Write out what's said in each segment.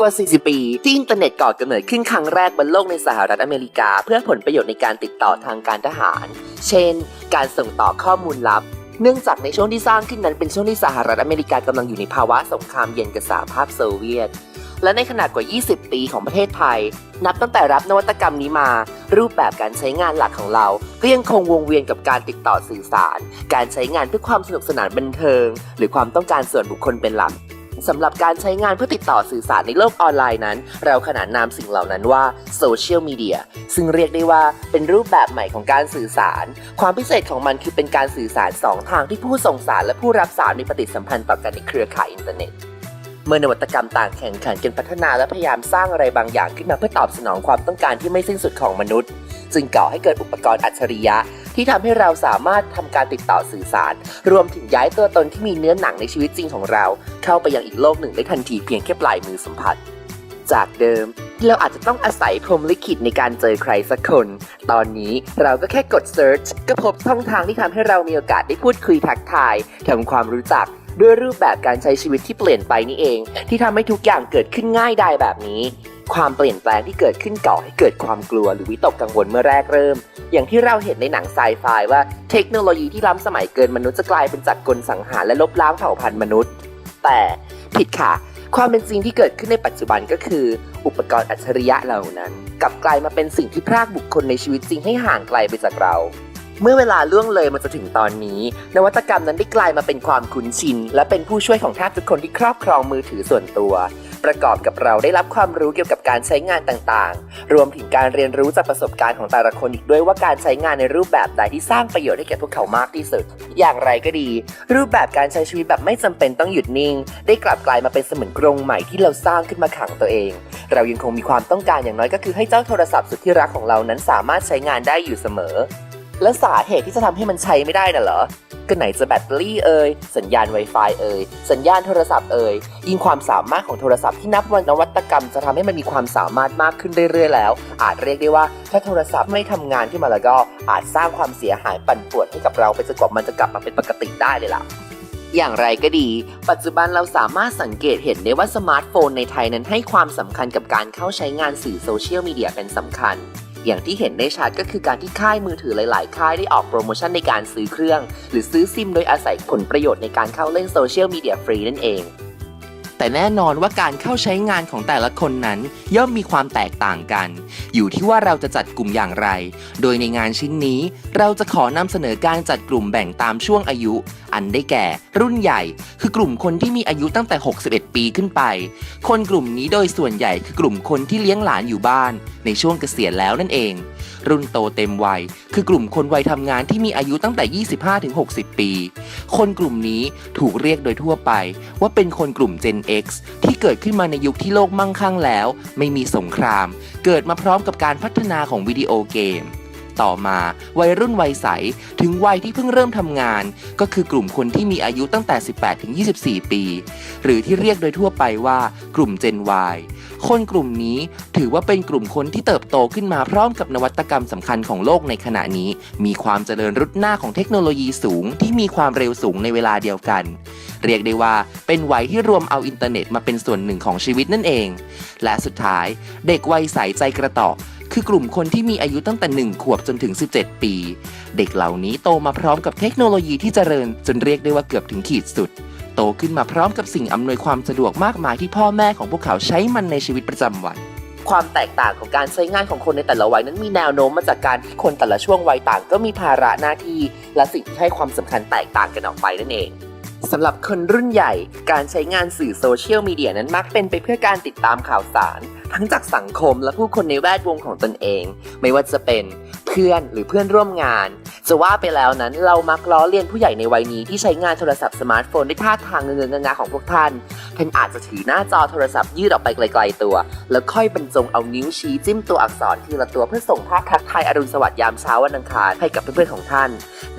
กว่า 40 ปี ที่อินเทอร์เน็ตก่อกำเนิดขึ้นครั้งแรกบนโลกในสหรัฐอเมริกา เพื่อผลประโยชน์ในการติดต่อทางการทหาร เช่น การส่งต่อข้อมูลลับเนื่องจากในช่วงที่สร้างขึ้นนั้นเป็นช่วงที่สหรัฐอเมริกากำลังอยู่ในภาวะสงครามเย็นกับสหภาพโซเวียต และในขนาดกว่า 20 ปีของประเทศไทย นับตั้งแต่รับนวัตกรรมนี้มา รูปแบบการใช้งานหลักของเรา ก็ยังคงวงเวียนกับการติดต่อสื่อสาร การใช้งานเพื่อความสนุกสนานบันเทิง หรือความต้องการส่วนบุคคลเป็นหลัก สำหรับการใช้งานเพื่อติดต่อสื่อสารในโลกออนไลน์นั้น เราขนานนามสิ่งเหล่านั้นว่าโซเชียลมีเดียซึ่งเรียกได้ว่าเป็นรูปแบบใหม่ของการสื่อสาร ความพิเศษของมันคือเป็นการสื่อสารสองทางที่ผู้ส่งสารและผู้รับสารมีปฏิสัมพันธ์ต่อกันในเครือข่ายอินเทอร์เน็ตเมื่อนวัตกรรมต่างแข่งขันกันพัฒนาและพยายามสร้างอะไรบางอย่างขึ้นมาเพื่อตอบสนองความต้องการที่ไม่สิ้นสุดของมนุษย์ จึงก่อให้เกิดอุปกรณ์อัจฉริยะ ที่ทำให้เราสามารถทำการติดต่อสื่อสาร รวมถึงย้ายตัวตนที่มีเนื้อหนังในชีวิตจริงของเรา เข้าไปยังอีกโลกหนึ่งได้ทันทีเพียงแค่ปลายมือสัมผัส จากเดิมที่เราอาจจะต้องอาศัยพรมลิขิตในการเจอใครสักคน ตอนนี้เราก็แค่กด search ก็พบช่องทางที่ทำให้เรามีโอกาสได้พูดคุยทักทายทำความรู้จัก ด้วยรูปแบบการใช้ชีวิตที่เปลี่ยนไปนี่เอง ที่ทำให้ทุกอย่างเกิดขึ้นง่ายได้แบบนี้ ความเปลี่ยนแปลงที่เกิดขึ้นก่อให้เกิดความกลัวหรือวิตกกังวลเมื่อแรกเริ่ม อย่างที่เราเห็นในหนังไซไฟว่าเทคโนโลยีที่ล้ำสมัยเกินมนุษย์จะกลายเป็นจักรกลสังหารและลบล้างเผ่าพันธุ์มนุษย์ แต่ผิดค่ะความเป็นจริงที่เกิดขึ้นในปัจจุบันก็คือ อุปกรณ์อัจฉริยะเหล่านั้น กลับกลายมาเป็นสิ่งที่พรากบุคคลในชีวิตจริงให้ห่างไกลไปจากเรา เมื่อเวลาล่วงเลยมาจะถึงตอนนี้ นวัตกรรมนั้นได้กลายมาเป็นความคุ้นชิน และเป็นผู้ช่วยของแทบทุกคนที่ครอบครองมือถือส่วนตัว ประกอบกับเราได้รับความรู้เกี่ยวกับการใช้งานต่างๆ รวมถึงการเรียนรู้จากประสบการณ์ของแต่ละคนอีกด้วยว่าการใช้งานในรูปแบบใดที่สร้างประโยชน์ให้แก่พวกเขามากที่สุด อย่างไรก็ดี รูปแบบการใช้ชีวิตแบบไม่จำเป็นต้องหยุดนิ่ง ได้กลับกลายมาเป็นเสมือนกรงใหม่ที่เราสร้างขึ้นมาขังตัวเอง เรายังคงมีความต้องการอย่างน้อยก็คือให้เจ้าโทรศัพท์สุดที่รักของเรานั้นสามารถใช้งานได้อยู่เสมอ และสาเหตุที่จะทำให้มันใช้ไม่ได้น่ะเหรอ ก็ไหนจะแบตเตอรี่เอ่ย สัญญาณ Wi-Fi เอ่ย สัญญาณโทรศัพท์เอ่ย ยิ่งความสามารถของโทรศัพท์ที่นับวันนวัตกรรม จะทำให้มันมีความสามารถมากขึ้นเรื่อยๆแล้ว อาจเรียกได้ว่า ถ้าโทรศัพท์ไม่ทำงานขึ้นมาแล้วก็อาจสร้างความเสียหายปั่นป่วนให้กับเราไปจนกว่ามันจะกลับมาเป็นปกติได้เลยล่ะอย่างไรก็ดี ปัจจุบันเราสามารถสังเกตเห็นได้ว่าสมาร์ทโฟนในไทยนั้นให้ความสำคัญกับการเข้าใช้งานสื่อโซเชียลมีเดียเป็นสำคัญ อย่างที่เห็นได้ชัดก็คือการที่ค่ายมือถือหลาย ๆ ค่ายได้ออกโปรโมชั่นในการซื้อเครื่อง หรือซื้อซิมโดยอาศัยผลประโยชน์ในการเข้าเล่นโซเชียลมีเดียฟรีนั่นเอง แต่แน่นอนว่าการเข้าใช้งานของแต่ละคนนั้น ย่อมมีความแตกต่างกัน อยู่ที่ว่าเราจะจัดกลุ่มอย่างไร โดยในงานชิ้นนี้ เราจะขอนำเสนอการจัดกลุ่มแบ่งตามช่วงอายุอันได้แก่ รุ่นใหญ่ คือกลุ่มคนที่มีอายุตั้งแต่ 61 ปีขึ้นไป คนกลุ่มนี้โดยส่วนใหญ่คือกลุ่มคนที่เลี้ยงหลานอยู่บ้าน ในช่วงเกษียณแล้วนั่นเอง รุ่นโตเต็มวัย คือกลุ่มคนวัยทำงานที่มีอายุตั้งแต่ 25-60 ปี คนกลุ่มนี้ถูกเรียกโดยทั่วไป ว่าเป็นคนกลุ่ม Gen X ที่เกิดขึ้นมาในยุคที่โลกมั่งคั่งแล้ว ไม่มีสงคราม เกิดมาพร้อมกับการพัฒนาของวิดีโอเกม ต่อมา วัยรุ่นวัยใส ถึงวัยที่เพิ่งเริ่มทำงาน ก็คือกลุ่มคนที่มีอายุตั้งแต่ 18 ถึง 24 ปี หรือที่เรียกโดยทั่วไปว่ากลุ่ม Gen Y คนกลุ่มนี้ถือว่าเป็นกลุ่มคนที่เติบโตขึ้นมาพร้อมกับนวัตกรรมสำคัญของโลกในขณะนี้ มีความเจริญรุดหน้าของเทคโนโลยีสูง ที่มีความเร็วสูงในเวลาเดียวกัน เรียกได้ว่าเป็นวัยที่รวมเอาอินเทอร์เน็ตมาเป็นส่วนหนึ่งของชีวิตนั่นเอง และสุดท้าย เด็กวัยใสใจกระต่อ คือกลุ่มคนที่มีอายุตั้งแต่ 1 ขวบจนถึง 17 ปี เด็กเหล่านี้โตมาพร้อมกับเทคโนโลยีที่เจริญ จนเรียกได้ว่าเกือบถึงขีดสุด โตขึ้นมาพร้อมกับสิ่งอำนวยความสะดวกมากมายที่พ่อแม่ของพวกเขาใช้มันในชีวิตประจำวันความแตกต่างของการใช้งานของคนในแต่ละวัยนั้นมีแนวโน้มมาจากการที่คนแต่ละช่วงวัยต่างก็มีภาระหน้าที่ และสิ่งที่ให้ความสำคัญแตกต่างกันออกไปนั่นเองสำหรับคนรุ่นใหญ่ การใช้งานสื่อโซเชียลมีเดียนั้นมักเป็นไปเพื่อการติดตามข่าวสาร ทั้งจากสังคมและผู้คนในแวดวงของตนเอง ไม่ว่าจะเป็นเพื่อนหรือเพื่อนร่วมงาน จะว่าไปแล้วนั้นเรามักล้อเลียนผู้ใหญ่ในวัยนี้ที่ใช้งานโทรศัพท์สมาร์ทโฟนด้วยท่าทางเงินๆงาของพวกท่าน ท่านอาจจะถือหน้าจอโทรศัพท์ยืดออกไปไกลๆตัว แล้วค่อยบรรจงเอานิ้วชี้จิ้มตัวอักษรทีละตัวเพื่อส่งภาพทักทายอรุณสวัสดิ์ยามเช้าวันอังคารให้กับเพื่อนๆของท่าน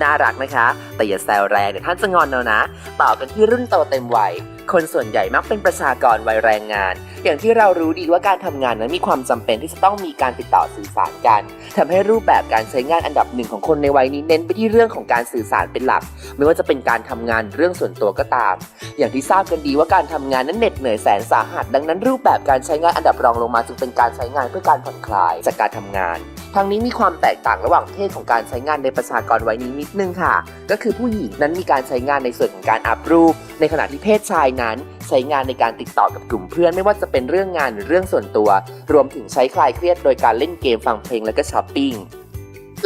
น่ารักนะคะ แต่อย่าแซวแรงเดี๋ยวท่านจะงอนเอานะ ต่อกันที่รุ่นโตเต็มวัย คนส่วนใหญ่มักเป็นประชากรวัยแรงงาน อย่างที่เรารู้ดีว่าการทำงานนั้นมีความจำเป็นที่จะต้องมีการติดต่อสื่อสารกันทำให้รูปแบบการใช้งานอันดับหนึ่งของคนในวัยนี้เน้นไปที่เรื่องของการสื่อสารเป็นหลัก ไม่ว่าจะเป็นการทำงานเรื่องส่วนตัวก็ตาม อย่างที่ทราบกันดีว่าการทำงานนั้นเหน็ดเหนื่อยแสนสาหัส ดังนั้นรูปแบบการใช้งานอันดับรองลงมาจึงเป็นการใช้งานเพื่อการผ่อนคลายจากการทำงาน ทางนี้มีความแตกต่างระหว่างเพศของการใช้งานในประชากรวัยนี้นิดนึงค่ะ ก็คือผู้หญิงนั้นมีการใช้งานในส่วนของการอัพรูป ในขณะที่เพศชายนั้น ใช้งานในการติดต่อกับกลุ่มเพื่อนไม่ว่าจะเป็นเรื่องงานหรือเรื่องส่วนตัว รวมถึงใช้คลายเครียดโดยการเล่นเกมฟังเพลงและก็ช้อปปิ้ง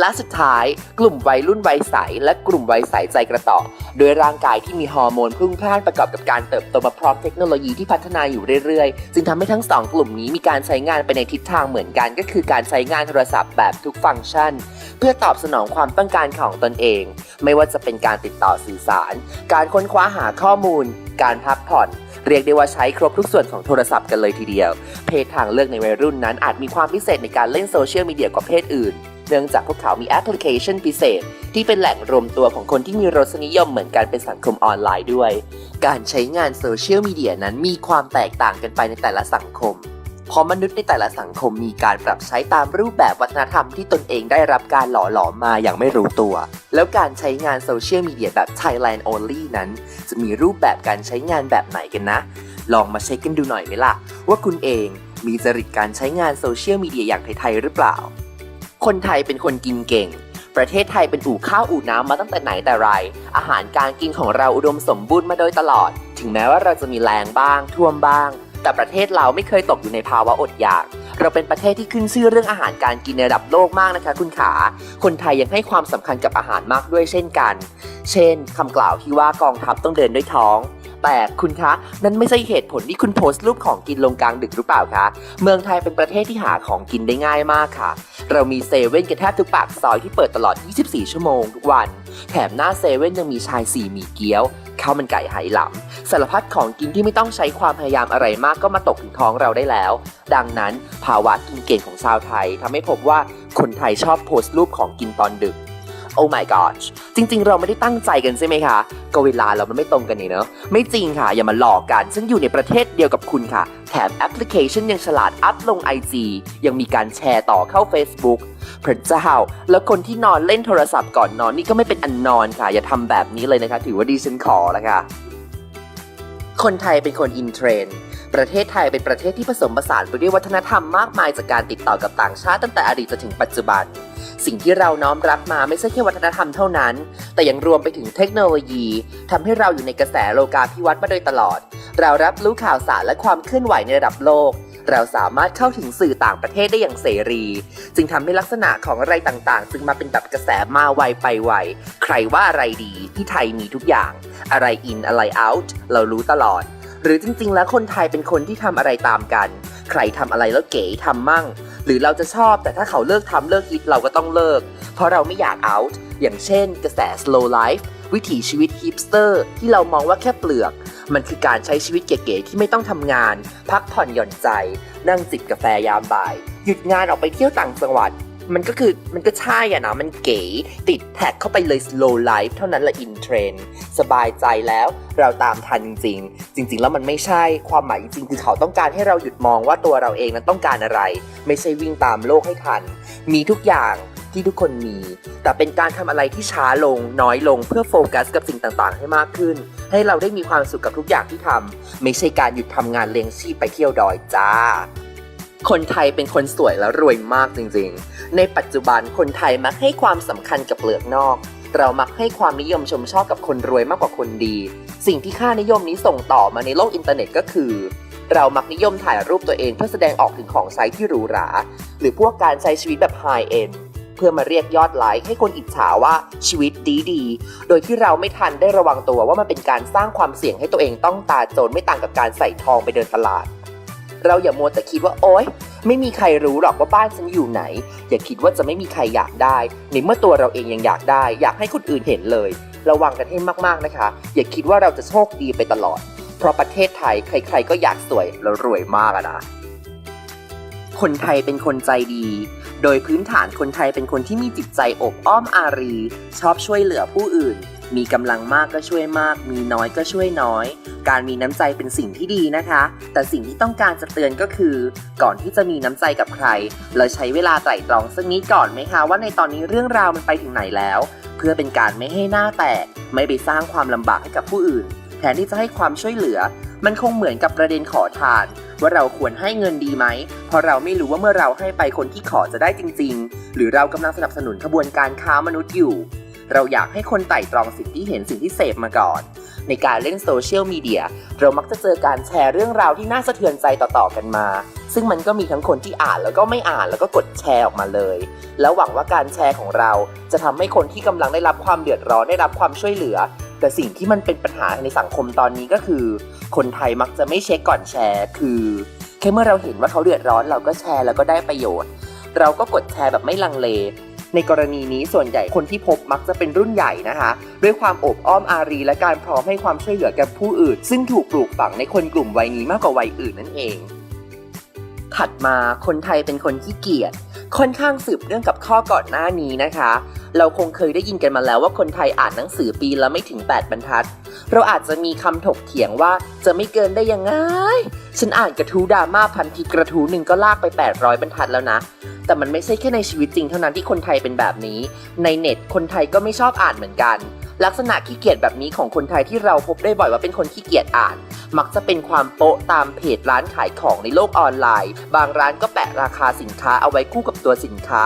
และสุดท้าย กลุ่มวัยรุ่นวัยใส และกลุ่มวัยใสใจกระต่อโดยร่างกายที่มีฮอร์โมนพุ่งพล่านประกอบกับการเติบโตมาพร้อมเทคโนโลยีที่พัฒนาอยู่เรื่อยๆ จึงทำให้ทั้งสองกลุ่มนี้มีการใช้งานไปในทิศทางเหมือนกัน ก็คือการใช้งานโทรศัพท์แบบทุกฟังก์ชัน เพื่อตอบสนองความต้องการของตนเอง ไม่ว่าจะเป็นการติดต่อสื่อสาร การค้นคว้าหาข้อมูล การพักผ่อนเรียกได้ว่าใช้ครบทุกส่วนของโทรศัพท์กันเลยทีเดียว เพศทางเลือกในวัยรุ่นนั้นอาจมีความพิเศษในการเล่นโซเชียลมีเดียกว่าเพศอื่น เนื่องจากพวกเขามีแอปพลิเคชันพิเศษ ที่เป็นแหล่งรวมตัวของคนที่มีรสนิยมเหมือนกันเป็นสังคมออนไลน์ด้วย การใช้งานโซเชียลมีเดียนั้นมีความแตกต่างกันไปในแต่ละสังคม เพราะมนุษย์ในแต่ละสังคมมีการปรับใช้ตามรูปแบบวัฒนธรรมที่ตนเองได้รับการหล่อหลอมมาอย่างไม่รู้ตัว แล้วการใช้งานโซเชียลมีเดียแบบ Thailand only นั้น จะมีรูปแบบการใช้งานแบบไหนกันนะ ลองมาเช็คกันดูหน่อยไหมล่ะ ว่าคุณเองมีจริตการใช้งานโซเชียลมีเดียอย่างไทยๆหรือเปล่า คนไทยเป็นคนกินเก่ง ประเทศไทยเป็นอู่ข้าวอู่น้ำมาตั้งแต่ไหนแต่ไร อาหารการกินของเราอุดมสมบูรณ์มาโดยตลอด ถึงแม้ว่าเราจะมีแรงบ้าง ท่วมบ้าง แต่ประเทศเราไม่เคยตกอยู่ในภาวะอดอยาก เราเป็นประเทศที่ขึ้นชื่อเรื่องอาหารการกินในระดับโลกมากนะคะ คุณขา คนไทยยังให้ความสำคัญกับอาหารมากด้วยเช่นกัน เช่นคำกล่าวที่ว่ากองทัพต้องเดินด้วยท้อง แต่คุณคะ นั่นไม่ใช่เหตุผลที่คุณโพสต์รูปของกินลงกลางดึกหรือเปล่าคะ เมืองไทยเป็นประเทศที่หาของกินได้ง่ายมากค่ะ เรามีเซเว่นกันแทบทุกปากซอยที่เปิดตลอด 24 ชั่วโมงทุกวัน แถมหน้าเซเว่นยังมีชายสี่หมี่เกี๊ยว ข้าวมันไก่ไหหลำสารพัดของกินที่ไม่ต้องใช้ความพยายามอะไรมากก็มาตกถึงท้องเราได้แล้ว ดังนั้นภาวะกินเก่งของชาวไทยทำให้พบว่าคนไทยชอบโพสต์รูปของกินตอนดึก โอ้ my gosh จริง ๆ เราไม่ได้ตั้งใจกันใช่ไหมคะก็เวลาเรามันไม่ตรงกันนี่เนอะไม่จริงค่ะ อย่ามาหลอกกัน ฉันอยู่ในประเทศเดียวกับคุณค่ะ แถมแอปพลิเคชันยังฉลาดอัพลง IG ยังมีการแชร์ต่อเข้า Facebook พระเจ้าแล้วคนที่นอนเล่นโทรศัพท์ก่อนนอนนี่ก็ไม่เป็นอันนอนค่ะ อย่าทำแบบนี้เลยนะคะ ถือว่าดิฉันขอแล้วค่ะ คนไทยเป็นคนอินเทรนด์ประเทศไทยเป็นประเทศที่ผสมผสานไปด้วยวัฒนธรรมมากมายจากการติดต่อกับต่างชาติตั้งแต่อดีตจนถึงปัจจุบัน สิ่งที่เราน้อมรับมาไม่ใช่แค่วัฒนธรรมเท่านั้น แต่ยังรวมไปถึงเทคโนโลยีทำให้เราอยู่ในกระแสโลกาภิวัตน์มาโดยตลอด เรารับรู้ข่าวสารและความเคลื่อนไหวในระดับโลก เราสามารถเข้าถึงสื่อต่างประเทศได้อย่างเสรี จึงทำให้ลักษณะของอะไรต่างๆซึ่งมาเป็นแบบกระแสมาไวไปไวใครว่าอะไรดีที่ไทยมีทุกอย่าง อะไรอินอะไรเอาท์เรารู้ตลอด หรือจริงๆ แล้วคนไทยเป็นคนที่ทำอะไรตามกัน ใครทำอะไรแล้วเก๋ทำมั่ง หรือเราจะชอบแต่ถ้าเขาเลิกทำเลิกคิดเราก็ต้องเลิก เพราะเราไม่อยาก out อย่างเช่น กระแส slow life วิถีชีวิตฮิปสเตอร์ที่เรามองว่าแค่เปลือก มันคือการใช้ชีวิตเก๋ๆที่ไม่ต้องทำงาน พักผ่อนหย่อนใจ นั่งจิบกาแฟยามบ่าย หยุดงานออกไปเที่ยวต่างจังหวัด มันก็คือมันก็ใช่อะนะมันเก๋ติดแท็กเข้าไปเลย slow life เท่านั้นละอินเทรนสบายใจแล้วเราตามทันจริง ๆ จริง ๆ แล้วมันไม่ใช่ความหมายจริงคือเขาต้องการให้เราหยุดมองว่าตัวเราเองนั้นต้องการอะไร ไม่ใช่วิ่งตามโลกให้ทัน มีทุกอย่างที่ทุกคนมี แต่เป็นการทำอะไรที่ช้าลงน้อยลงเพื่อโฟกัสกับสิ่งต่างๆ ให้มากขึ้น ให้เราได้มีความสุขกับทุกอย่างที่ทำไม่ใช่การหยุดทำงานเลี้ยงชีพไปเที่ยวดอยจ้า คนไทยเป็นคนสวยและรวยมากจริงๆ ในปัจจุบันคนไทยมักให้ความสำคัญกับเปลือกนอก เรามักให้ความนิยมชมชอบกับคนรวยมากกว่าคนดี สิ่งที่ค่านิยมนี้ส่งต่อมาในโลกอินเทอร์เน็ตก็คือ เรามักนิยมถ่ายรูปตัวเองเพื่อแสดงออกถึงของใช้ที่หรูหรา หรือพวกการใช้ชีวิตแบบไฮเอ็นเพื่อมาเรียกยอดไลค์ให้คนอิจฉาว่าชีวิตดีดีๆโดยที่เราไม่ทันได้ระวังตัวว่ามันเป็นการสร้างความเสี่ยงให้ตัวเองต้องตาโจรไม่ต่างกับการใส่ทองไปเดินตลาด เราอย่ามัวแต่คิดว่าโอ๊ยไม่มีใครรู้หรอกว่าบ้านฉันอยู่ไหน อย่าคิดว่าจะไม่มีใครอยากได้ ในเมื่อตัวเราเองยังอยากได้ อยากให้คนอื่นเห็นเลย ระวังกันให้มากๆนะคะ อย่าคิดว่าเราจะโชคดีไปตลอด เพราะประเทศไทยใคร ๆ ก็อยากสวยและรวยมากนะ คนไทยเป็นคนใจดี โดยพื้นฐานคนไทยเป็นคนที่มีจิตใจอบอ้อมอารี ชอบช่วยเหลือผู้อื่น มีกำลังมากก็ช่วยมาก มีน้อยก็ช่วยน้อย การมีน้ำใจเป็นสิ่งที่ดีนะคะ แต่สิ่งที่ต้องการจะเตือนก็คือ ก่อนที่จะมีน้ำใจกับใคร เราใช้เวลาไตร่ตรองสักนิดก่อนไหมคะว่าในตอนนี้เรื่องราวมันไปถึงไหนแล้ว เพื่อเป็นการไม่ให้หน้าแตก ไม่ไปสร้างความลำบากให้กับผู้อื่น แทนที่จะให้ความช่วยเหลือ มันคงเหมือนกับประเด็นขอทาน ว่าเราควรให้เงินดีไหม เพราะเราไม่รู้ว่าเมื่อเราให้ไปคนที่ขอจะได้จริง ๆ หรือเรากำลังสนับสนุนขบวนการค้ามนุษย์อยู่ เราอยากให้คนไต่ตรองสิ่งที่เห็นสิ่งที่เสพมาก่อน ในการเล่นโซเชียลมีเดียเรามักจะเจอการแชร์เรื่องราวที่น่าสะเทือนใจต่อๆกันมา ซึ่งมันก็มีทั้งคนที่อ่านแล้วก็ไม่อ่านแล้วก็กดแชร์ออกมาเลย แล้วหวังว่าการแชร์ของเราจะทำให้คนที่กำลังได้รับความเดือดร้อนได้รับความช่วยเหลือ แต่สิ่งที่มันเป็นปัญหาในสังคมตอนนี้ก็คือ คนไทยมักจะไม่เช็คก่อนแชร์คือแค่เมื่อเราเห็นว่าเขาเดือดร้อนเราก็แชร์แล้วก็ได้ประโยชน์ เราก็กดแชร์แบบไม่ลังเล ในกรณีนี้ส่วนใหญ่คนที่พบมักจะเป็นรุ่นใหญ่นะคะ ด้วยความอบอ้อมอารี และการพร้อมให้ความช่วยเหลือแก่ผู้อื่น ซึ่งถูกปลูกฝังในคนกลุ่มวัยนี้มากกว่าวัยอื่นนั่นเอง ถัดมาคนไทยเป็นคนขี้เกียจ ค่อนข้างสืบเรื่องกับข้อก่อนหน้านี้นะคะ เราคงเคยได้ยินกันมาแล้วว่าคนไทยอ่านหนังสือปีละไม่ถึง 8 บรรทัด เราอาจจะมีคำถกเถียงว่าจะไม่เกินได้ยังไง ฉันอ่านกระทู้ดราม่าพันทิปกระทู้หนึ่งก็ลากไป 800 บรรทัดแล้วนะ แต่มันไม่ใช่แค่ในชีวิตจริงเท่านั้นที่คนไทยเป็นแบบนี้ ในเน็ตคนไทยก็ไม่ชอบอ่านเหมือนกัน ลักษณะขี้เกียจแบบนี้ของคนไทยที่เราพบได้บ่อยว่าเป็นคนขี้เกียจอ่าน มักจะเป็นความโป๊ะตามเพจร้านขายของในโลกออนไลน์ บางร้านก็แปะราคาสินค้าเอาไว้คู่กับตัวสินค้า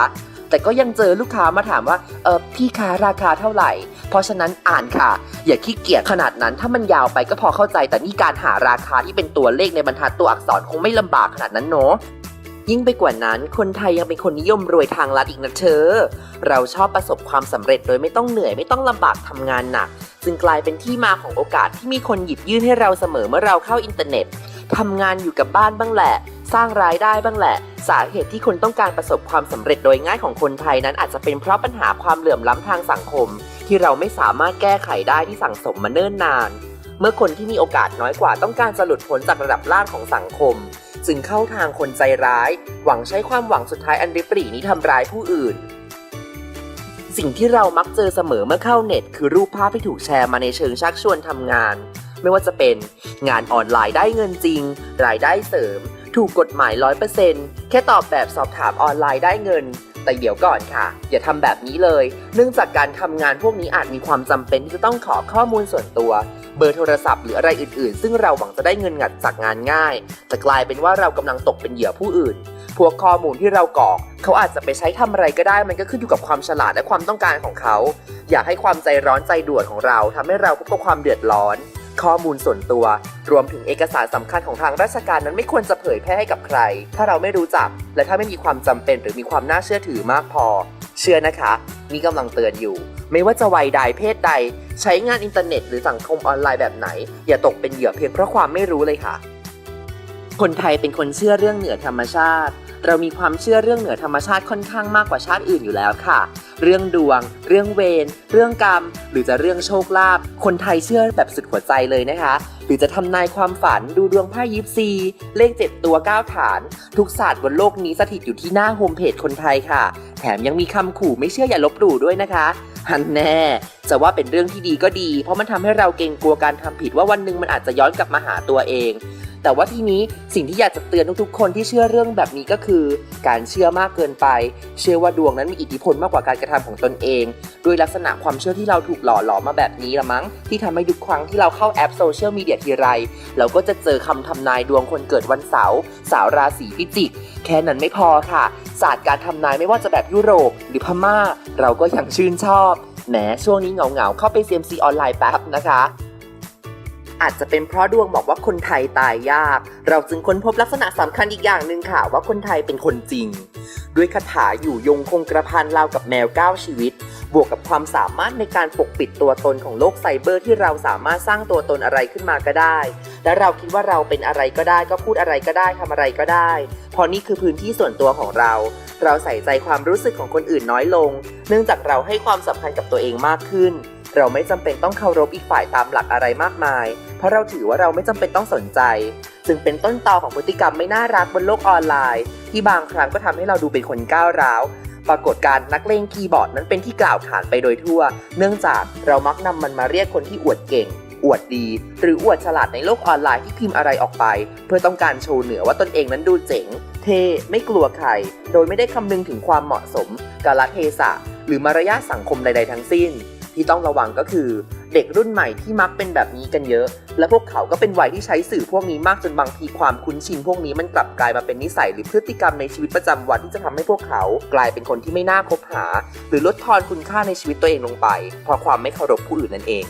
แต่ก็ยังเจอลูกค้ามาถามว่าเออพี่คะราคาเท่าไหร่ เพราะฉะนั้นอ่านค่ะ อย่าขี้เกียจขนาดนั้นถ้ามันยาวไปก็พอเข้าใจ แต่นี่การหาราคาที่เป็นตัวเลขในบรรทัดตัวอักษรคงไม่ลำบากขนาดนั้นเนาะ ยิ่งไปกว่านั้นคนไทยยังเป็นคนนิยมรวยทางลัดอีกนะเธอ เราชอบประสบความสำเร็จโดยไม่ต้องเหนื่อยไม่ต้องลำบากทำงานหนัก จึงกลายเป็นที่มาของโอกาสที่มีคนหยิบยื่นให้เราเสมอเมื่อเราเข้าอินเทอร์เน็ตทำงานอยู่กับบ้านบ้างแหละ สร้างรายได้บ้างแหละ สาเหตุที่คนต้องการประสบความสำเร็จโดยง่ายของคนไทยนั้นอาจจะเป็นเพราะปัญหาความเหลื่อมล้ำทางสังคม ที่เราไม่สามารถแก้ไขได้ที่สั่งสมมาเนิ่นนาน เมื่อคนที่มีโอกาสน้อยกว่าต้องการจะหลุดพ้นจากระดับล่างของสังคม จึงเข้าทางคนใจร้าย หวังใช้ความหวังสุดท้ายอันริบหรี่นี้ทำร้ายผู้อื่น สิ่งที่เรามักเจอเสมอเมื่อเข้าเน็ต คือรูปภาพที่ถูกแชร์มาในเชิงชักชวนทำงาน ไม่ว่าจะเป็นงานออนไลน์ได้เงินจริง รายได้เสริม ถูกกฎหมาย100%แค่ตอบแบบสอบถามออนไลน์ได้เงิน แต่เดี๋ยวก่อนค่ะ อย่าทำแบบนี้เลย เนื่องจากการทำงานพวกนี้อาจมีความจำเป็นที่จะต้องขอข้อมูลส่วนตัวเบอร์โทรศัพท์หรืออะไรอื่นๆ ซึ่งเราหวังจะได้เงินงัดจากงานง่าย แต่กลายเป็นว่าเรากำลังตกเป็นเหยื่อผู้อื่น พวกข้อมูลที่เรากรอก เขาอาจจะไปใช้ทำอะไรก็ได้ มันก็ขึ้นอยู่กับความฉลาดและความต้องการของเขา อยากให้ความใจร้อนใจด่วนของเราทำให้เราพบกับความเดือดร้อน ข้อมูลส่วนตัว รวมถึงเอกสารสำคัญของทางราชการนั้นไม่ควรจะเผยแพร่ให้กับใคร ถ้าเราไม่รู้จัก และถ้าไม่มีความจำเป็นหรือมีความน่าเชื่อถือมากพอ เชื่อนะคะ นี่กำลังเตือนอยู่ ไม่ว่าจะวัยใดเพศใด ใช้งานอินเทอร์เน็ต หรือสังคมออนไลน์แบบไหน อย่าตกเป็นเหยื่อเพียงเพราะความไม่รู้เลยค่ะ คนไทยเป็นคนเชื่อเรื่องเหนือธรรมชาติ เรามีความเชื่อเรื่องเหนือธรรมชาติค่อนข้างมากกว่าชาติอื่นอยู่แล้วค่ะ เรื่องดวง เรื่องเวร เรื่องกรรม หรือจะเรื่องโชคลาภ คนไทยเชื่อแบบสุดหัวใจเลยนะคะ หรือจะทำนายความฝัน ดูดวงไพ่ยิปซี เลขเจ็ดตัวก้าฐาน ทุกศาสตร์บนโลกนี้สถิตอยู่ที่หน้าโฮมเพจคนไทยค่ะ แถมยังมีคำขู่ไม่เชื่ออย่าลบหลู่ด้วยนะคะฮันแน่จะว่าเป็นเรื่องที่ดีก็ดี เพราะมันทำให้เราเกรงกลัวการทำผิดว่าวันหนึ่งมันอาจจะย้อนกลับมาหาตัวเอง แต่ว่าทีนี้สิ่งที่อยากจะเตือนทุกๆคนที่เชื่อเรื่องแบบนี้ก็คือ การเชื่อมากเกินไป เชื่อว่าดวงนั้นมีอิทธิพลมากกว่าการกระทำของตนเองด้วยลักษณะความเชื่อที่เราถูกหล่อหลอมมาแบบนี้ละมั้ง ที่ทำให้ทุกครั้งที่เราเข้าแอปโซเชียลมีเดียทีไร เราก็จะเจอคำทำนายดวงคนเกิดวันเสาร์สาวราศีพิจิก แค่นั้นไม่พอค่ะ ศาสตร์การทำนายไม่ว่าจะแบบยุโรป หรือพม่า เราก็ยังชื่นชอบแหมช่วงนี้เหงาๆเข้าไป CMC ออนไลน์แป๊บนะคะ อาจจะเป็นเพราะดวงบอกว่าคนไทยตายยาก เราจึงค้นพบลักษณะสำคัญอีกอย่างหนึ่งค่ะ ว่าคนไทยเป็นคนจริง ด้วยคาถาอยู่ยงคงกระพันราวกับแมวก้าชีวิต บวกกับความสามารถในการปกปิดตัวตนของโลกไซเบอร์ที่เราสามารถสร้างตัวตนอะไรขึ้นมาก็ได้ และเราคิดว่าเราเป็นอะไรก็ได้ก็พูดอะไรก็ได้ทำอะไรก็ได้ เพราะนี่คือพื้นที่ส่วนตัวของเรา เราใส่ใจความรู้สึกของคนอื่นน้อยลง เนื่องจากเราให้ความสำคัญกับตัวเองมากขึ้น เราไม่จำเป็นต้องเคารพอีกฝ่ายตามหลักอะไรมากมาย เพราะเราถือว่าเราไม่จำเป็นต้องสนใจ จึงเป็นต้นตอของพฤติกรรมไม่น่ารักบนโลกออนไลน์ ที่บางครั้งก็ทำให้เราดูเป็นคนก้าวร้าวปรากฏการณ์นักเลงคีย์บอร์ดนั้นเป็นที่กล่าวขานไปโดยทั่ว เนื่องจากเรามักนำมันมาเรียกคนที่อวดเก่ง อวดดี หรืออวดฉลาดในโลกออนไลน์ที่พิมพ์อะไรออกไป เพื่อต้องการโชว์เหนือว่าตนเองนั้นดูเจ๋ง เท่ไม่กลัวใคร โดยไม่ได้คำนึงถึงความเหมาะสมกาลเทศะ หรือมารยาทสังคมใด ๆ ทั้งสิ้น ที่ต้องระวังก็คือ เด็กรุ่นใหม่ที่มักเป็นแบบนี้กันเยอะ และพวกเขาก็เป็นวัยที่ใช้สื่อพวกนี้มากจนบางทีความคุ้นชินพวกนี้มันกลับกลายมาเป็นนิสัยหรือพฤติกรรมในชีวิตประจำวันที่จะทำให้พวกเขา กลายเป็นคนที่ไม่น่าคบหา หรือลดทอนคุณค่าในชีวิตตัวเองลงไป เพราะความไม่เคารพผู้อื่นนั่นเอง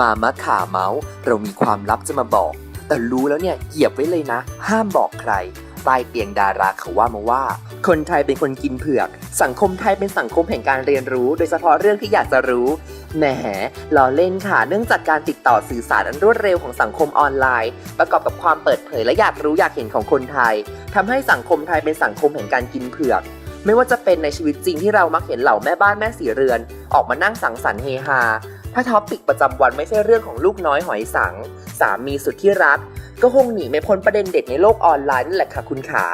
มามะขาเมาส์เรามีความลับจะมาบอก แต่รู้แล้วเนี่ยเหยียบไว้เลยนะ ห้ามบอกใคร ใต้เตียงดาราเขาว่ามาว่า คนไทยเป็นคนกินเผือก สังคมไทยเป็นสังคมแห่งการเรียนรู้ โดยเฉพาะเรื่องที่อยากจะรู้แหมล้อเล่นค่ะ เนื่องจากการติดต่อสื่อสารอันรวดเร็วของสังคมออนไลน์ ประกอบกับความเปิดเผยและอยากรู้อยากเห็นของคนไทยทำให้สังคมไทยเป็นสังคมแห่งการกินเผือก ไม่ว่าจะเป็นในชีวิตจริงที่เรามักเห็นเหล่าแม่บ้านแม่สีเรือน ออกมานั่งสังสรรค์เฮฮา ถ้าท็อปปิกประจำวันไม่ใช่เรื่องของลูกน้อยหอยสัง สามีสุดที่รัก ก็คงหนีไม่พ้นประเด็นเด็ดในโลกออนไลน์นั่นแหละค่ะคุณขา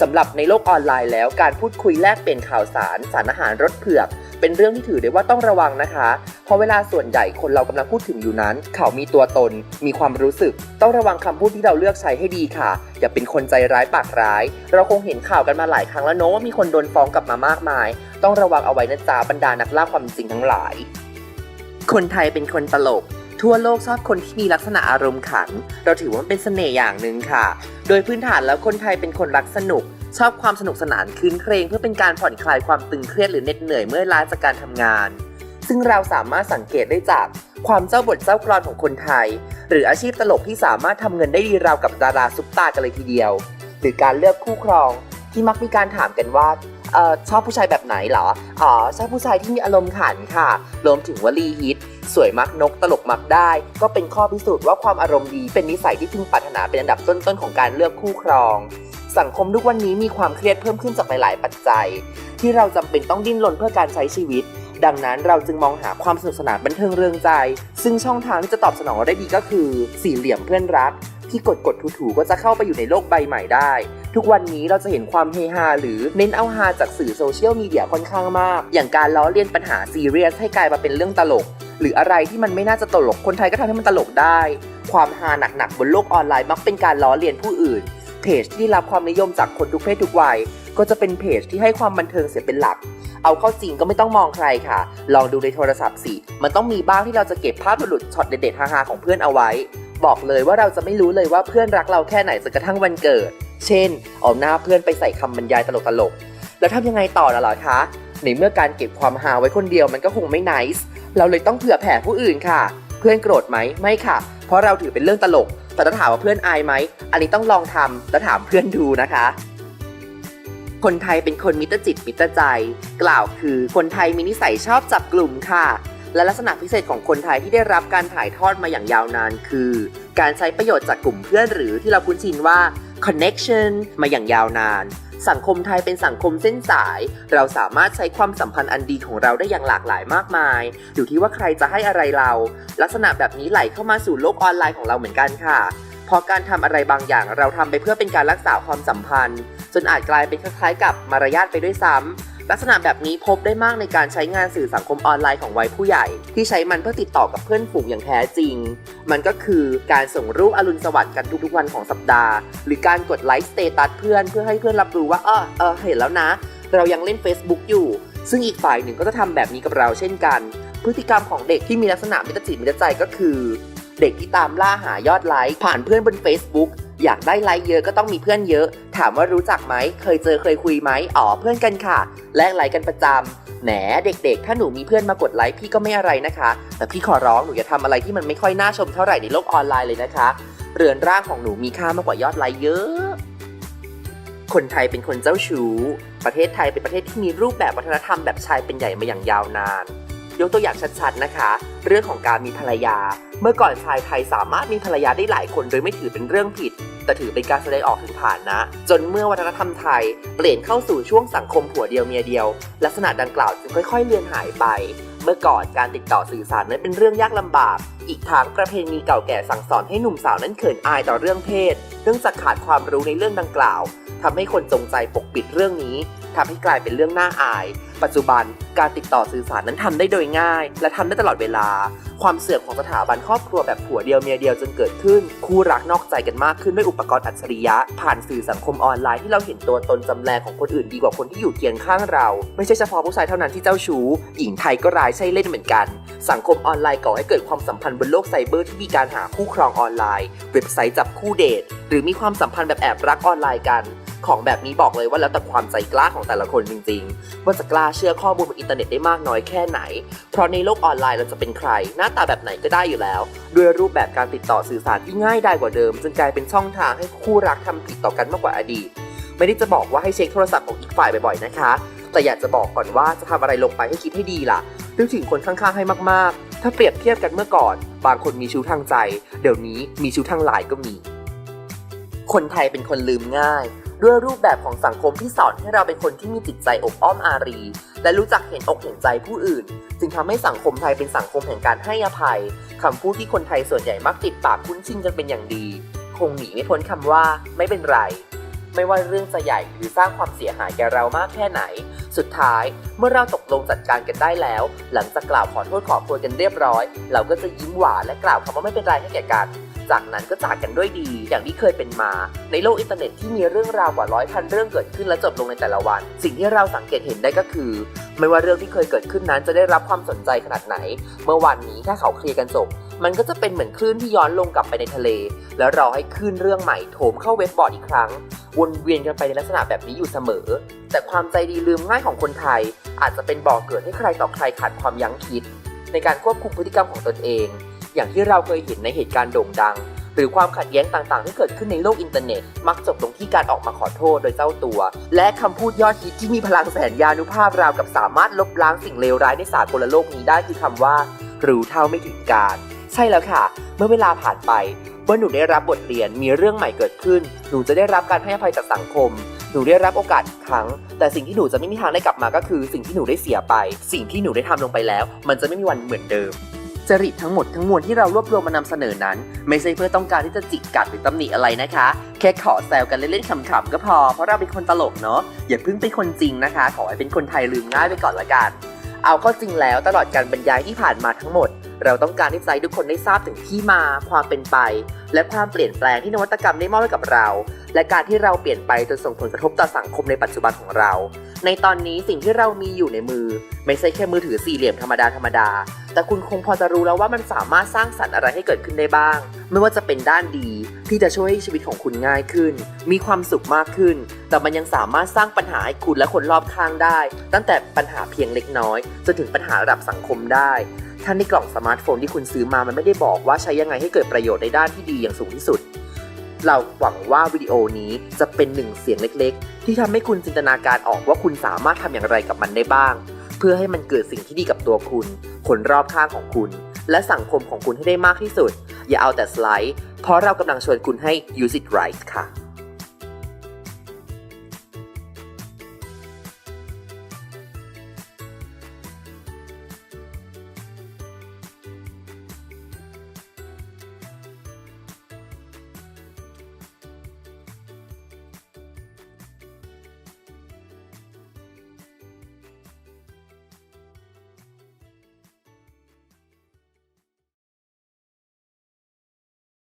สำหรับในโลกออนไลน์แล้วการพูดคุยแลกเปลี่ยนข่าวสาร สารอาหารรสเผือก เป็นเรื่องที่ถือได้ว่าต้องระวังนะคะ เพราะเวลาส่วนใหญ่คนเรากำลังพูดถึงอยู่นั้น เขามีตัวตน มีความรู้สึก ต้องระวังคำพูดที่เราเลือกใช้ให้ดีค่ะ อย่าเป็นคนใจร้ายปากร้าย เราคงเห็นข่าวกันมาหลายครั้งแล้วเนอะว่ามีคนโดนฟ้องกลับมามากมาย ต้องระวังเอาไว้นะจ๊ะบรรดานักล่าความจริงทั้งหลาย คนไทยเป็นคนตลก ทั่วโลกชอบคนที่มีลักษณะอารมณ์ขัน เราถือว่ามันเป็นเสน่ห์อย่างหนึ่งค่ะ โดยพื้นฐานแล้วคนไทยเป็นคนรักสนุก ชอบความสนุกสนานคืนเครงเพื่อเป็นการผ่อนคลายความตึงเครียดหรือเหน็ดเหนื่อยเมื่อล้าจากการทำงาน ซึ่งเราสามารถสังเกตได้จากความเจ้าบทเจ้ากรอนของคนไทย หรืออาชีพตลกที่สามารถทำเงินได้ดีราวกับดาราซุปตากันเลยทีเดียว หรือการเลือกคู่ครองที่มักมีการถามกันว่า เออชอบผู้ชายแบบไหนเหรออ๋อชอบผู้ชายที่มีอารมณ์ขันค่ะรวมถึงวลีฮิต สวยมักนกตลกมักได้ ก็เป็นข้อพิสูจน์ว่าความอารมณ์ดีเป็นนิสัยที่พึงปรารถนาเป็นอันดับต้นๆของการเลือกคู่ครอง สังคมทุกวันนี้มีความเครียดเพิ่มขึ้นจากหลายๆปัจจัย ที่เราจำเป็นต้องดิ้นรนเพื่อการใช้ชีวิต ดังนั้นเราจึงมองหาความสนุกสนานบันเทิงเริงใจ ซึ่งช่องทางที่จะตอบสนองเราได้ดีก็คือสี่เหลี่ยมเพื่อนรัก ที่กดกดถูๆก็จะเข้าไปอยู่ในโลกใบใหม่ได้ ทุกวันนี้เราจะเห็นความเฮฮาหรือเน้นเอาฮาจากสื่อโซเชียลมีเดียค่อนข้างมาก อย่างการล้อเลียนปัญหาซีเรียสให้กลายมาเป็นเรื่องตลก หรืออะไรที่มันไม่น่าจะตลกคนไทยก็ทำให้มันตลกได้ ความฮาหนักๆบนโลกออนไลน์มักเป็นการล้อเลียนผู้อื่นเพจที่รับความนิยมจากคนทุกเพศทุกวัย ก็จะเป็นเพจที่ให้ความบันเทิงเสียเป็นหลัก เอาเข้าจริงก็ไม่ต้องมองใครค่ะ ลองดูในโทรศัพท์สิ มันต้องมีบ้างที่เราจะเก็บภาพหลุดๆช็อตเด็ดๆฮาๆของเพื่อนเอาไว้ บอกเลยว่าเราจะไม่รู้เลยว่าเพื่อนรักเราแค่ไหนจนกระทั่งวันเกิด เช่นเอาหน้าเพื่อนไปใส่คำบรรยายตลกๆ แล้วทำยังไงต่อน่ะหรอคะในเมื่อการเก็บความฮาไว้คนเดียวมันก็คงไม่ไนส์เราเลยต้องเผื่อแผ่ผู้อื่นค่ะ เพื่อนโกรธไหมไม่ค่ะ เพราะเราถือเป็นเรื่องตลก แต่ถ้าถามว่าเพื่อนอายไหมอันนี้ต้องลองทำแล้วถามเพื่อนดูนะคะ คนไทยเป็นคนมิตรจิตมิตรใจ กล่าวคือคนไทยมีนิสัยชอบจับกลุ่มค่ะ และลักษณะพิเศษของคนไทยที่ได้รับการถ่ายทอดมาอย่างยาวนานคือ การใช้ประโยชน์จากกลุ่มเพื่อนหรือที่เราคุ้นชินว่า connection มาอย่างยาวนาน สังคมไทยเป็นสังคมเส้นสาย เราสามารถใช้ความสัมพันธ์อันดีของเราได้อย่างหลากหลายมากมาย อยู่ที่ว่าใครจะให้อะไรเรา ลักษณะแบบนี้ไหลเข้ามาสู่โลกออนไลน์ของเราเหมือนกันค่ะ พอการทำอะไรบางอย่างเราทำไปเพื่อเป็นการรักษาความสัมพันธ์ จนอาจกลายเป็นคล้ายๆ กับมารยาทไปด้วยซ้ำลักษณะแบบนี้พบได้มากในการใช้งานสื่อสังคมออนไลน์ของวัยผู้ใหญ่ ที่ใช้มันเพื่อติดต่อกับเพื่อนฝูงอย่างแท้จริง มันก็คือการส่งรูปอรุณสวัสดิ์กันทุกๆวันของสัปดาห์ หรือการกดไลค์สเตตัสเพื่อนเพื่อให้เพื่อนรับรู้ว่าเออเออเห็นแล้วนะ เรายังเล่น Facebook อยู่ ซึ่งอีกฝ่ายหนึ่งก็จะทำแบบนี้กับเราเช่นกัน พฤติกรรมของเด็กที่มีลักษณะมิตรจิตมิตรใจก็คือ เด็กที่ตามล่าหายอดไลค์ผ่านเพื่อนบน Facebook อยากได้ไลค์เยอะก็ต้องมีเพื่อนเยอะ ถามว่ารู้จักไหม เคยเจอเคยคุยไหมอ๋อเพื่อนกันค่ะ แลกไลค์กันประจำแหมเด็กๆ ถ้าหนูมีเพื่อนมากดไลค์พี่ก็ไม่อะไรนะคะ แต่พี่ขอร้องหนูอย่าทำอะไรที่มันไม่ค่อยน่าชมเท่าไหร่ในโลกออนไลน์เลยนะคะ เรือนร่างของหนูมีค่ามากกว่ายอดไลค์เยอะ คนไทยเป็นคนเจ้าชู้ ประเทศไทยเป็นประเทศที่มีรูปแบบวัฒนธรรมแบบชายเป็นใหญ่มาอย่างยาวนาน ยกตัวอย่างชัดๆนะคะ เรื่องของการมีภรรยา เมื่อก่อนชายไทยสามารถมีภรรยาได้หลายคนโดยไม่ถือเป็นเรื่องผิด แต่ถือเป็นการแสดงออกถึงฐานะ จนเมื่อวัฒนธรรมไทย เปลี่ยนเข้าสู่ช่วงสังคมผัวเดียวเมียเดียว ลักษณะดังกล่าวจึงค่อยๆเลือนหายไป เมื่อก่อนการติดต่อสื่อสารนั้นเป็นเรื่องยากลำบาก อีกทางประเพณีเก่าแก่สั่งสอนให้หนุ่มสาวนั้นเขินอายต่อเรื่องเพศ เนื่องจากขาดความรู้ในเรื่องดังกล่าวทำให้คนจงใจปกปิดเรื่องนี้ ทำให้กลายเป็นเรื่องน่าอาย ปัจจุบันการติดต่อสื่อสารนั้นทำได้โดยง่าย และทำได้ตลอดเวลา ความเสื่อมของสถาบันครอบครัวแบบผัวเดียวเมียเดียวจนเกิดขึ้น คู่รักนอกใจกันมากขึ้นด้วยอุปกรณ์อัจฉริยะ ผ่านสื่อสังคมออนไลน์ที่เราเห็นตัวตนจำแรงของคนอื่นดีกว่าคนที่อยู่เคียงข้างเรา ไม่ใช่เฉพาะผู้ชายเท่านั้นที่เจ้าชู้ หญิงไทยก็ร้ายใช่เล่นเหมือนกัน สังคมออนไลน์ก่อให้เกิดความสัมพันธ์บนโลกไซเบอร์ที่มีการหาคู่ครองออนไลน์ เว็บไซต์จับคู่เดทหรือมีความสัมพันธ์แบบแอบรักออนไลน์กัน ของแบบนี้บอกเลยว่าแล้วแต่ความใจกล้าของแต่ละคนจริง ๆ ว่าจะกล้าเชื่อข้อมูลบนอินเทอร์เน็ตได้มากน้อยแค่ไหน เพราะในโลกออนไลน์เราจะเป็นใคร หน้าตาแบบไหนก็ได้อยู่แล้ว ด้วยรูปแบบการติดต่อสื่อสารที่ง่ายได้กว่าเดิมจนกลายเป็นช่องทางให้คู่รักทำผิดต่อกันมากกว่าอดีต ไม่ได้จะบอกว่าให้เช็คโทรศัพท์ของอีกฝ่ายบ่อยๆนะคะ แต่อยากจะบอกก่อนว่าจะทำอะไรลงไปให้คิดให้ดีล่ะนึกถึงคนข้างๆให้มากๆ ถ้าเปรียบเทียบกันเมื่อก่อน บางคนมีชู้ทางใจ เดี๋ยวนี้มีชู้ทางไลน์ก็มี คนไทยเป็นคนลืมง่าย ด้วยรูปแบบของสังคมที่สอนให้เราเป็นคนที่มีจิตใจอบอ้อมอารี และรู้จักเห็นอกเห็นใจผู้อื่น จึงทำให้สังคมไทยเป็นสังคมแห่งการให้อภัยคำพูดที่คนไทยส่วนใหญ่มักติดปากคุ้นชินกันเป็นอย่างดี คงหนีไม่พ้นคำว่าไม่เป็นไร ไม่ว่าเรื่องจะใหญ่หรือสร้างความเสียหายแก่เรามากแค่ไหน สุดท้ายเมื่อเราตกลงจัดการกันได้แล้ว หลังจากกล่าวขอโทษขอโพยกันเรียบร้อย เราก็จะยิ้มหวานและกล่าวคำว่าไม่เป็นไรให้แก่กัน จากนั้นก็จากกันด้วยดี อย่างที่เคยเป็นมา ในโลกอินเทอร์เน็ตที่มีเรื่องราวกว่าร้อยพันเรื่องเกิดขึ้นและจบลงในแต่ละวัน สิ่งที่เราสังเกตเห็นได้ก็คือ ไม่ว่าเรื่องที่เคยเกิดขึ้นนั้นจะได้รับความสนใจขนาดไหน เมื่อวันนี้ถ้าเขาเคลียร์กันจบมันก็จะเป็นเหมือนคลื่นที่ย้อนลงกลับไปในทะเล แล้วรอให้คลื่นเรื่องใหม่โถมเข้าเว็บบอร์ดอีกครั้ง วนเวียนกันไปในลักษณะแบบนี้อยู่เสมอ แต่ความใจดีลืมง่ายของคนไทย อาจจะเป็นบ่อกเกิดให้ใครต่อใครขาดความยั้งคิด ในการควบคุมพฤติกรรมของตนเอง อย่างที่เราเคยเห็นในเหตุการณ์โด่งดัง หรือความขัดแย้งต่างๆ ที่เกิดขึ้นในโลกอินเทอร์เน็ต มักจบลงที่การออกมาขอโทษโดยเจ้าตัว และคำพูดยอดฮิตที่มีพลังแสนยานุภาพราวกับสามารถลบล้างสิ่งเลวร้ายในสากลโลกนี้ได้คือคำว่ารู้เท่าไม่ถึงการ ใช่แล้วค่ะ เมื่อเวลาผ่านไปเมื่อหนูได้รับบทเรียนมีเรื่องใหม่เกิดขึ้น หนูจะได้รับการให้อภัยจากสังคม หนูได้รับโอกาสอีกครั้ง แต่สิ่งที่หนูจะไม่มีทางได้กลับมาก็คือ สิ่งที่หนูได้เสียไป สิ่งที่หนูได้ทำลงไปแล้ว มันจะไม่มีวันเหมือนเดิม จริตทั้งหมดทั้งมวลที่เรารวบรวมมานำเสนอนั้น ไม่ใช่เพื่อต้องการที่จะจิกกัดหรือตำหนิอะไรนะคะ แค่ขอแซวกันเล่นๆขำๆก็พอ เพราะเราเป็นคนตลกเนาะอย่าเพิ่งเป็นคนจริงนะคะ ขอให้เป็นคนไทยลืมง่ายไปก่อนละกัน เอาเข้าจริงแล้วตลอดการบรรยายที่ผ่านมาทั้งหมด เราต้องการที่จะให้ทุกคนได้ทราบถึงที่มาความเป็นไป และความเปลี่ยนแปลงที่นวัตกรรมได้มอบให้กับเรา และการที่เราเปลี่ยนไปจนส่งผลกระทบต่อสังคมในปัจจุบันของเรา ในตอนนี้สิ่งที่เรามีอยู่ในมือ ไม่ใช่แค่มือถือสี่เหลี่ยมธรรมดาธรรมดา แต่คุณคงพอจะรู้แล้วว่ามันสามารถสร้างสรรค์อะไรให้เกิดขึ้นได้บ้าง ไม่ว่าจะเป็นด้านดี ที่จะช่วยให้ชีวิตของคุณง่ายขึ้น มีความสุขมากขึ้น แต่มันยังสามารถสร้างปัญหาให้คุณและคนรอบข้างได้ ตั้งแต่ปัญหาเพียงเล็กน้อยจนถึงปัญหาระดับสังคมได้ถ้าในกล่องสมาร์ทโฟนที่คุณซื้อมามันไม่ได้บอกว่าใช้ยังไงให้เกิดประโยชน์ในด้านที่ดีอย่างสูงที่สุด เราหวังว่าวิดีโอนี้จะเป็นหนึ่งเสียงเล็กๆ ที่ทำให้คุณจินตนาการออกว่าคุณสามารถทำอย่างไรกับมันได้บ้าง เพื่อให้มันเกิดสิ่งที่ดีกับตัวคุณ คนรอบข้างของคุณ และสังคมของคุณให้ได้มากที่สุด อย่าเอาแต่สไลด์ เพราะเรากำลังชวนคุณให้ use it right ค่ะ